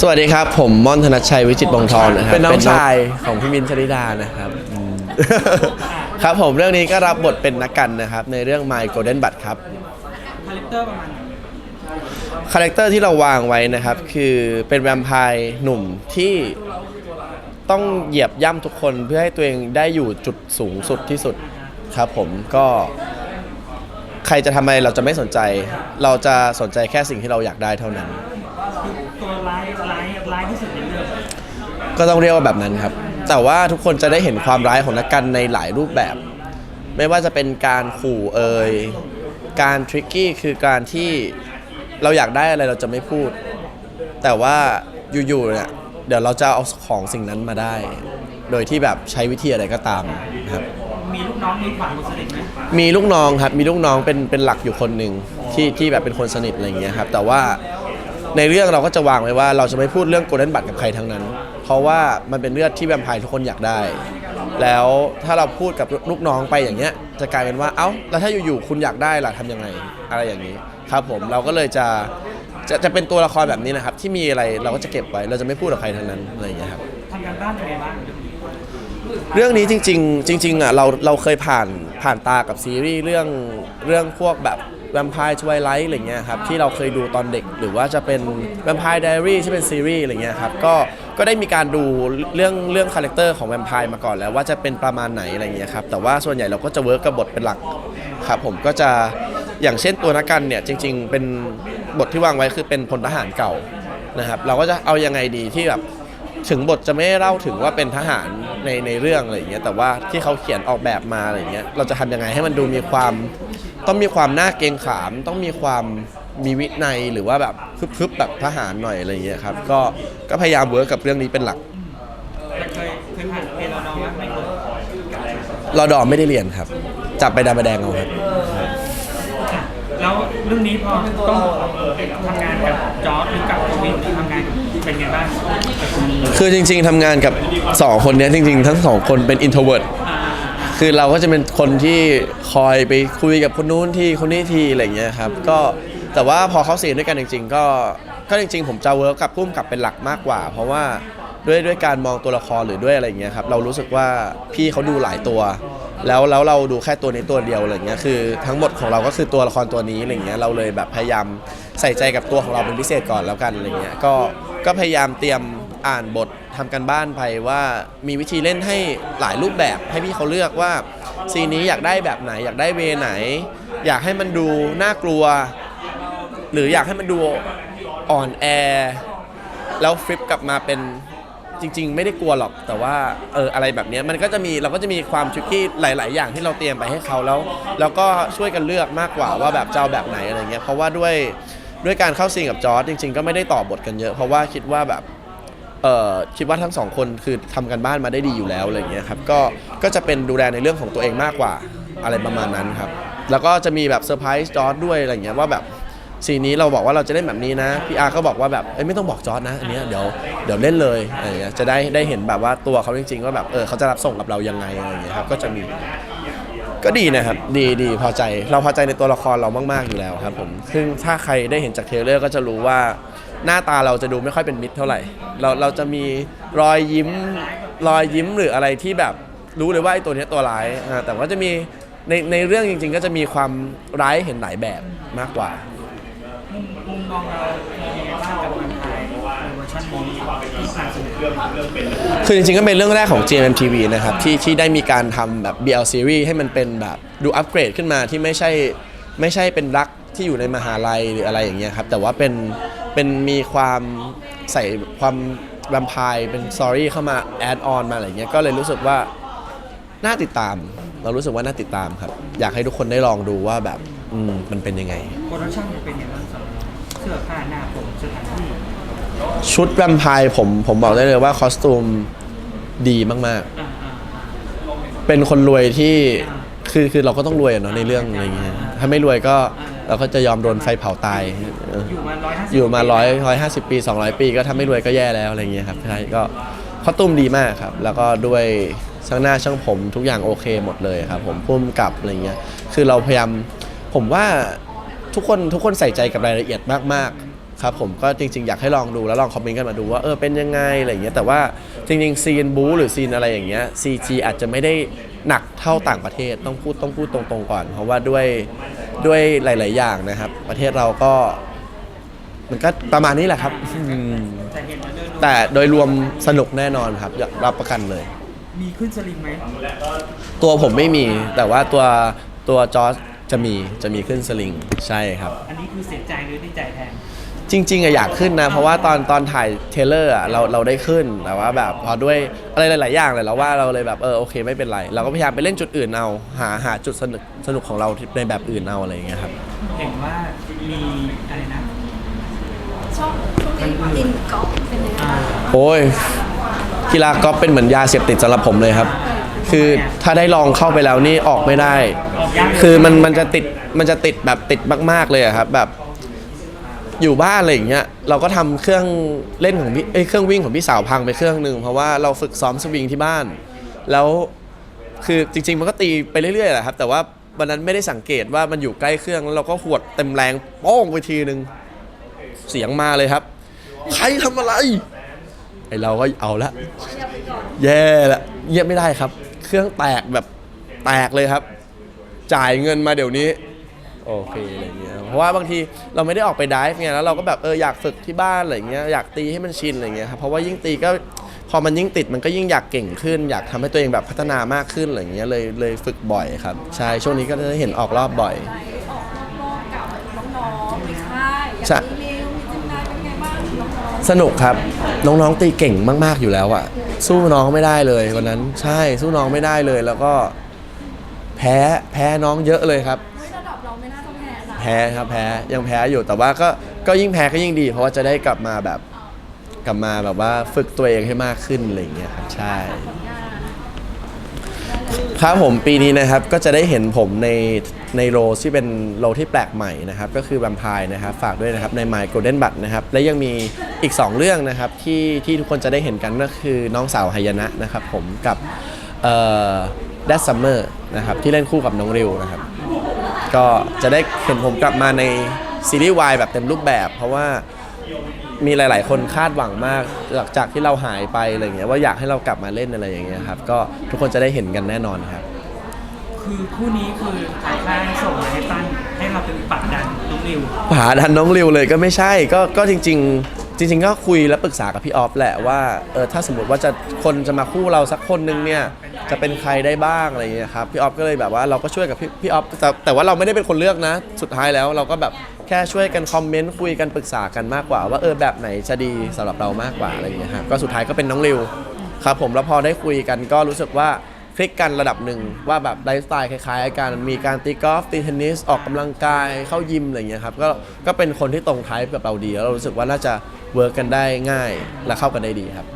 สวัสดีครับ ผมม่อนธนชชัยวิจิตรบงทองนะครับเป็นน้องชายของพี่มินท์ชลิดานะครับอืมครับผมเรื่องนี้ก็รับบทเป็นนักกันนะครับ ในเรื่อง My Golden Bud ครับคาแรคเตอร์ประมาณไหนคาแรคเตอร์ที่เราวางไว้นะครับ คือเป็นแวมไพร์หนุ่มที่ต้องเหยียบย่ำทุกคนเพื่อให้ตัวเองได้อยู่จุดสูงสุดที่สุดครับผมก็ใครจะทำอะไรเราจะไม่สนใจ เราจะสนใจแค่สิ่งที่เราอยากได้เท่านั้นคือ ตัวร้ายร้ายร้ายที่สุดในเรื่องก็ต้องเรียกว่าแบบนั้นครับ แต่ว่าทุกคนจะได้เห็นความร้ายของนักกันในหลายรูปแบบ ไม่ว่าจะเป็นการขู่เอ่ยการทริกกี้คือการที่เราอยากได้อะไรเราจะไม่พูด แต่ว่าอยู่ๆเนี่ยเดี๋ยวเราจะเอาของสิ่งนั้นมาได้ โดยที่แบบใช้วิธีอะไรก็ตามนะครับ มีลูกน้องมีขวัญคนสนิทไหมมีลูกน้องครับ มีลูกน้องเป็นเป็นหลักอยู่คนหนึ่งที่ที่แบบเป็นคนสนิทอะไรอย่างเงี้ยครับ แต่ว่า ในเรื่องเราก็จะวางไว้ว่าเราจะไม่พูดเรื่องโกลเด้นบัตกับใครทั้งนั้น เพราะว่ามันเป็นเลือดที่แวมไพร์ทุกคนอยากได้ แล้วถ้าเราพูดกับลูกน้องไปอย่างเงี้ย จะกลายเป็นว่าเอ้าแล้วถ้าอยู่ๆคุณอยากได้ล่ะทำยังไงอะไรอย่างนี้ครับผมเราก็เลยจะจะจะเป็นตัวละครแบบนี้นะครับ ที่มีอะไรเราก็จะเก็บไว้ เราจะไม่พูดกับใครทั้งนั้นอะไรอย่างเงี้ยครับทำการบ้านยังไงบ้างเรื่องนี้จริง ๆ จริงๆอะเราเราเคยผ่านผ่านตากับซีรีส์เรื่องเรื่องพวกแบบ แวมไพร์ชวายไลท์อะไรเงี้ยครับที่เราเคยดูตอนเด็ก หรือว่าจะเป็นแวมไพร์ไดอารี่ที่เป็นซีรีส์อะไรเงี้ยครับก็ก็ได้มีการดูเรื่องเรื่องคาแรคเตอร์ของแวมไพร์มาก่อนแล้วว่าจะเป็นประมาณไหนอะไรเงี้ยครับแต่ว่าส่วนใหญ่เราก็จะเวิร์กกับบทเป็นหลักครับผมก็จะอย่างเช่นตัวนักกันเนี่ยจริง ๆ เป็นบทที่วางไว้คือเป็นพลทหารเก่านะครับเราก็จะเอายังไงดีที่แบบถึงบทจะไม่เล่าถึงว่าเป็นทหารในในเรื่องอะไรอย่างเงี้ยแต่ว่าที่เขาเขียนออกแบบมาอะไรอย่างเงี้ยเราจะทำยังไงให้มันดูมีความ ต้องมีความน่าเกรงขาม ต้องมีความมีวินัยหรือว่าแบบพึบๆแบบทหารหน่อยอะไรอย่างเงี้ยครับก็ก็พยายามเวิร์กกับเรื่องนี้เป็นหลักแต่เคยเคยผ่านเอรอนอว่าไม่เคยรอดอไม่ได้เรียนครับ จับไปดำไปแดงเอาครับ แล้วเรื่องนี้พอต้องทำงานกับจอร์ดหรือกับโควิดทำงานเป็นไงบ้างกับคนนี้คือจริง ๆทำงานกับสองคนเนี้ยจริง ๆ ทั้งสองคนเป็น introvert อ่า คือเราก็จะเป็นคนที่คอยไปคุยกับคนนู้นที่คนนี้ทีอะไรอย่างเงี้ยครับ ก็แต่ว่าพอเข้าซีนด้วยกันจริง ๆ ก็ก็จริง ๆ ผมจะเวิร์กกับพุ่มกับเป็นหลักมากกว่า เพราะว่าด้วยด้วยการมองตัวละครหรือด้วยอะไรอย่างเงี้ยครับเรารู้สึกว่าพี่เขาดูหลายตัว แล้วแล้วเราดูแค่ตัวนี้ตัวเดียวอะไรเงี้ยคือ ทั้งหมดของเราก็คือตัวละครตัวนี้อะไรเงี้ยเราเลยแบบพยายามใส่ใจกับตัวของเราเป็นพิเศษก่อนแล้วกันอะไรเงี้ยก็ก็พยายามเตรียม อ่านบททำกันบ้านไปว่ามีวิธีเล่นให้หลายรูปแบบให้พี่เขาเลือกว่าซีนนี้อยากได้แบบไหน อยากได้เวไหน อยากให้มันดูน่ากลัว หรืออยากให้มันดูอ่อนแอ แล้วฟลิปกลับมาเป็นจริง ๆ ไม่ได้กลัวหรอกแต่ว่าเอออะไรแบบนี้มันก็จะมีเราก็จะมีความทริกกี้หลาย ๆ อย่างที่เราเตรียมไปให้เขาแล้ว แล้วก็ช่วยกันเลือกมากกว่าว่าแบบเจะเอาแบบไหนอะไรเงี้ยเพราะว่าด้วยด้วยการเข้าซีนกับจอร์ดจริง ๆ ก็ไม่ได้ต่อบทกันเยอะ เพราะว่าคิดว่าแบบ เออคิดว่าทั้งสองคนคือทำกันบ้านมาได้ดีอยู่แล้วอะไรเงี้ยครับก็ก็จะเป็นดูแลในเรื่องของตัวเองมากกว่าอะไรประมาณนั้นครับ แล้วก็จะมีแบบเซอร์ไพรส์จอร์ดด้วยอะไรเงี้ยว่าแบบซีนนี้เราบอกว่าเราจะเล่นแบบนี้นะพี่อาร์ก็บอกว่าแบบเอ้ยไม่ต้องบอกจอร์ดนะอันเนี้ยเดี๋ยวเดี๋ยวเล่นเลยอะไรอย่างเงี้ยจะได้ได้เห็นแบบว่าตัวเขาจริงๆว่าแบบเออเขาจะรับส่งกับเรายังไงอะไรอย่างเงี้ยครับก็จะมี ก็ดีนะครับดีดีพอใจ เราพอใจในตัวละครเรามาก ๆ อยู่แล้วครับผม ซึ่งถ้าใครได้เห็นจากเทรลเลอร์ก็จะรู้ว่า หน้าตาเราจะดูไม่ค่อยเป็นมิตรเท่าไหร่ เราเราจะมีรอยยิ้มรอยยิ้มหรืออะไรที่แบบรู้เลยว่าไอ้ตัวเนี้ยตัวร้ายอ่าแต่ว่าจะมีในในเรื่องจริง ๆ ก็จะมีความร้ายเห็นหลายแบบมากกว่า มุมมองเราเป็นยังไงบ้างกับการถ่ายเวอร์ชันนี้ที่สร้างสนุกคือจริงๆก็เป็นเรื่องแรกของ GMMTV นะครับที่ที่ได้มีการทำแบบ BL series ให้มันเป็นแบบดูอัปเกรดขึ้นมาที่ไม่ใช่ไม่ใช่เป็นรัก ที่อยู่ในมหาลัยหรืออะไรอย่างเงี้ยครับแต่ว่าเป็นเป็นมีความใส่ความแวมไพร์เป็นสตอรี่เข้ามาแอดออนมาอะไรเงี้ยก็เลยรู้สึกว่าน่าติดตาม เรารู้สึกว่าน่าติดตามครับ อยากให้ทุกคนได้ลองดูว่าแบบอืมมันเป็นยังไง โปรดักชั่นเป็นยังไงบ้างสำหรับเสื้อผ้าหน้าผมสถานที่ชุดแวมไพร์ผมผมบอกได้เลยว่าคอสตูมดีมากๆอ่าอ่าอ่าเป็นคนรวยที่คือคือเราก็ต้องรวยอะเนาะในเรื่องอะไรเงี้ยถ้าไม่รวยก็ เราก็จะยอมโดนไฟเผาตายเอออยู่มาร้อยห้าสิบอยู่มาร้อยร้อยห้าสิบปีสองร้อยปี ก็ถ้าไม่รวยก็แย่แล้วอะไรเงี้ยครับใช่ก็เขาตุ้มดีมากครับ แล้วก็ด้วยช่างหน้าช่างผมทุกอย่างโอเคหมดเลยครับ ผมพุ่มกับอะไรเงี้ยคือเราพยายามผมว่าทุกคนทุกคนใส่ใจกับรายละเอียดมากๆครับผมก็จริง ๆ อยากให้ลองดูแล้วลองคอมเมนต์กันมาดูว่าเออเป็นยังไงอะไรอย่างเงี้ยแต่ว่าจริงๆซีนบูหรือซีนอะไรอย่างเงี้ย CG อาจจะไม่ได้หนักเท่าต่างประเทศต้องพูดต้องพูดตรงๆก่อน เพราะว่าด้วย ด้วยหลาย ๆ อย่างนะครับ ประเทศเราก็มันก็ประมาณนี้แหละครับอืมแต่เห็นว่าเดินแต่โดยรวมสนุกแน่นอนครับรับประกันเลย มีขึ้นสลิงไหมตัวผมไม่มี แต่ว่าตัวตัวจอร์จจะมีจะมีขึ้นสลิงใช่ครับ อันนี้คือเสียใจหรือดีใจแทน จริงๆอะอยากขึ้นนะ เพราะว่าตอนตอนถ่ายเทรลเลอร์อะเราเราได้ขึ้นแต่ว่าแบบพอด้วยอะไรหลาย ๆ อย่างเลยเราว่าเราเลยแบบเออโอเคไม่เป็นไร เราก็พยายามไปเล่นจุดอื่นเอาหาหาจุดสนุกสนุกของเราในแบบอื่นเอาอะไรอย่างเงี้ยครับ เห็นว่ามีอะไรนะชอบช่วงนี้อินกอล์ฟเป็นยังไงอ่าบ้างโอ้ยกีฬากอล์ฟเป็นเหมือนยาเสพติดสำหรับผมเลยครับ คือถ้าได้ลองเข้าไปแล้วนี่ออกไม่ได้ออกยากเลยคือมันมันจะติดมันจะติดแบบติดมาก ๆ เลยอะครับแบบ อยู่บ้านอะไรอย่างเงี้ยเราก็ทำเครื่องเล่นของพี่เอ้ยเครื่องวิ่งของพี่สาวพังไปเครื่องหนึ่งเพราะว่าเราฝึกซ้อมสวิงที่บ้าน แล้วคือจริง ๆ มันก็ตีไปเรื่อยๆแหละครับ แต่ว่าวันนั้นไม่ได้สังเกตว่ามันอยู่ใกล้เครื่องแล้วเราก็หวดเต็มแรงโป้งไปทีนึงเสียงมาเลยครับ ใครทำอะไร ไอเราก็เอาละ แย่ละเงียบไม่ได้ครับ เครื่องแตกแบบแตกเลยครับ จ่ายเงินมาเดี๋ยวนี้ โอเคอะไรเงี้ย ราะว่าบางทีเราไม่ได้ออกไปดิฟไงแล้วเราก็แบบเอออยากฝึกที่บ้านอะไรเงี้ยอยากตีให้มันชินอะไรเงี้ยครับเพราะว่ายิ่งตีก็พอมันยิ่งติดมันก็ยิ่งอยากเก่งขึ้น อยากทำให้ตัวเองแบบพัฒนามากขึ้นอะไรเงี้ยเลยเลยฝึกบ่อยครับใช่ช่วงนี้ก็จะเห็นออกรอบบ่อยไปออกนอกรอบกับน้องๆในค่ายอใช่ย่างมีมิวมีจิมนายเป็นไงบ้างน้องสนุกครับน้องๆตีเก่งมากๆอยู่แล้วอะสู้น้องไม่ได้เลยวันนั้น ใช่สู้น้องไม่ได้เลยแล้วก็ แพ้แพ้น้องเยอะเลยครับ พ้นะแพ้ครับแพ้ยังแพ้อยู่แต่ว่าก็ก็ยิ่งแพ้ก็ยิ่งดี เพราะว่าจะได้กลับมาแบบกลับมาแบบว่าฝึกตัวเองให้มากขึ้นอะไรอย่างเงี้ยครับใช่ครับผมปีนี้นะครับก็จะได้เห็นผมในในโรที่เป็นโรที่แปลกใหม่นะครับ ก็คือแวมไพร์นะครับ ฝากด้วยนะครับใน My Golden b u t นะครับ และยังมีอีก 2 เรื่องนะครับที่ที่ทุกคนจะได้เห็นกันก็คือน้องสาวไฮยนะนะครับผมกับเอ่อ That Summer นะครับที่เล่นคู่กับน้องริวนะครับ ก็จะได้เห็นผมกลับมาในซีรีส์วายแบบเต็มรูปแบบ เพราะว่ามีหลาย ๆ คนคาดหวังมากหลังจากที่เราหายไปอะไรเงี้ยว่าอยากให้เรากลับมาเล่นอะไรอย่างเงี้ยครับก็ทุกคนจะได้เห็นกันแน่นอนครับ คือคู่นี้คือทางค่ายส่งมาให้ตั้นให้เราเป็นปักดันน้องริวหาดันน้องริวเลยก็ไม่ใช่ก็ก็จริง ๆ จริง ๆ ก็คุยและปรึกษากับพี่ออฟแหละว่าเออถ้าสมมติว่าจะคนจะมาคู่เราสักคนนึงเนี่ย จะเป็นใครได้บ้างอะไรอย่างเงี้ยครับพี่ออฟก็เลยแบบว่าเราก็ช่วยกับพี่พี่ออฟแต่แต่ว่าเราไม่ได้เป็นคนเลือกนะ สุดท้ายแล้วเราก็แบบแค่ช่วยกันคอมเมนต์คุยกันปรึกษากันมากกว่า ว่าเออแบบไหนจะดีสำหรับเรามากกว่าอะไรอย่างเงี้ยครับก็สุดท้ายก็เป็นน้องริวครับผมแล้วพอได้คุยกันก็รู้สึกว่าคลิกกันระดับหนึ่งว่าแบบไลฟ์สไตล์คล้ายๆกันมีการตีกอล์ฟตีเทนนิสออกกำลังกายเข้ายิมอะไรอย่างเงี้ยครับก็ก็เป็นคนที่ตรงไทป์กับเราดีแล้วเรารู้สึกว่าน่าจะเวิร์กกันได้ง่ายและเข้ากันได้ดีครับ